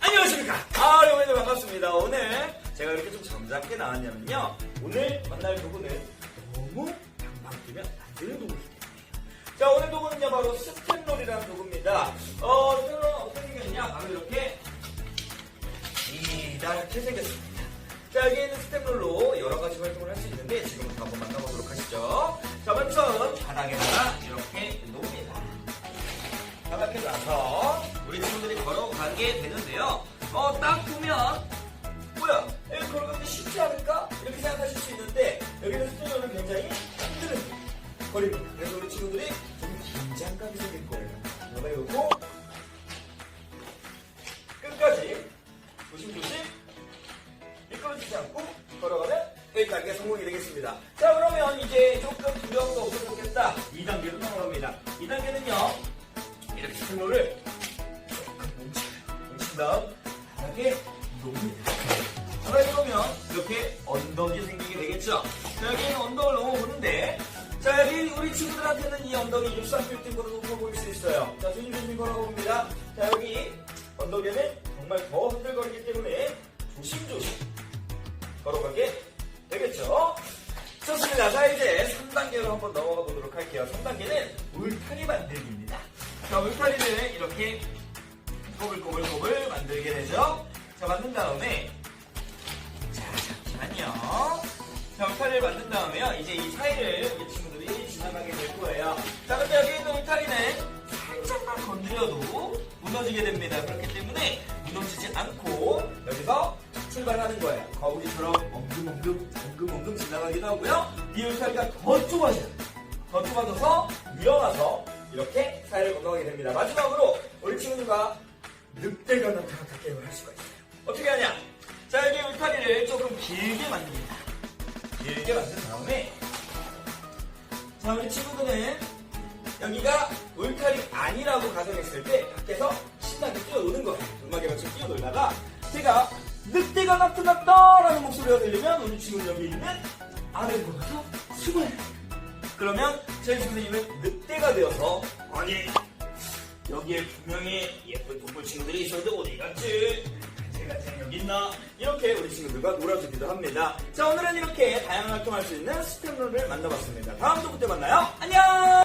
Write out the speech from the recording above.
안녕하십니까. 아, 여러분들 반갑습니다. 오늘 제가 이렇게 좀 점잖게 나왔냐면요. 오늘 만날 도구는 너무 뛰면 안 되는 때문이에요. 자, 오늘 도구는요, 바로 스텝롤이라는 도구입니다. 어, 스텝롤은 어떻게 생겼냐? 바로 이렇게, 이렇게 생겼습니다. 자, 여기 있는 스텝롤로 이렇게 놓습니다. 바닥에 놔서 우리 친구들이 걸어가게 되는데요. 어, 딱 보면 뭐야? 여기 걸어가기 쉽지 않을까? 이렇게 생각하실 수 있는데 여기는 스토리는 굉장히 힘든 거리입니다. 그래서 우리 친구들이 좀 긴장감이 생길 거예요. 그러고 여기까지가 성공이 되겠습니다. 자 그러면 이제 조금 두려움도 없어졌겠다. 2단계로 넘어갑니다. 2단계는요. 이렇게 스로를 조금. 뭉친 다음 바닥에 놓습니다. 바닥에 놓으면 이렇게 언덕이 생기게 되겠죠. 자, 여기는 언덕을 넘어보는데 자, 여기 우리 친구들한테는 이 언덕이 63빌딩으로 높아 보일 수 있어요. 자, 조심조심 걸어봅니다. 자, 여기 언덕에는 정말 더 흔들거리기 때문에 조심조심 걸어가게 3단계로 한번 넘어가 보도록 할게요. 3단계는 울타리 만들기입니다. 자, 울타리를 이렇게 꼬불꼬불꼬불 만들게 되죠. 자, 만든 다음에, 자, 잠시만요. 자, 울타리를 만든 다음에요. 이제 이 사이를 우리 친구들이 지나가게 될 거예요. 자, 근데 여기 있는 울타리는 살짝만 건드려도 무너지게 됩니다. 그렇기 때문에 무너지지 않고 여기서 출발하는 거예요. 거울이처럼 엉금엉금, 엉금엉금 지나가기도 하고요. 이 울타리가 더 좁아져요. 더 좁아져서 일어나서 이렇게 사이를 건너가게 됩니다. 마지막으로 우리 친구들과 늑대가 나타났다 게임을 할 수가 있어요. 어떻게 하냐? 자, 여기 울타리를 조금 길게 만듭니다. 길게 만든 다음에 자, 우리 친구들은 여기가 울타리 아니라고 가정했을 때 밖에서 신나게 뛰어노는 거예요. 음악에 맞춰 뛰어놀다가 제가 늑대가 나타났다라는 목소리가 들리면 우리 친구는 여기 있는 가서 숨어요. 그러면 저희 선생님은 늑대가 되어서 아니 여기에 분명히 예쁜 동물 친구들이 있었는데 어디 갔지? 제가 여기 있나? 이렇게 우리 친구들과 놀아주기도 합니다. 자 오늘은 이렇게 다양한 활동할 수 있는 스텝롤을 만나봤습니다. 다음 주부터 만나요. 안녕!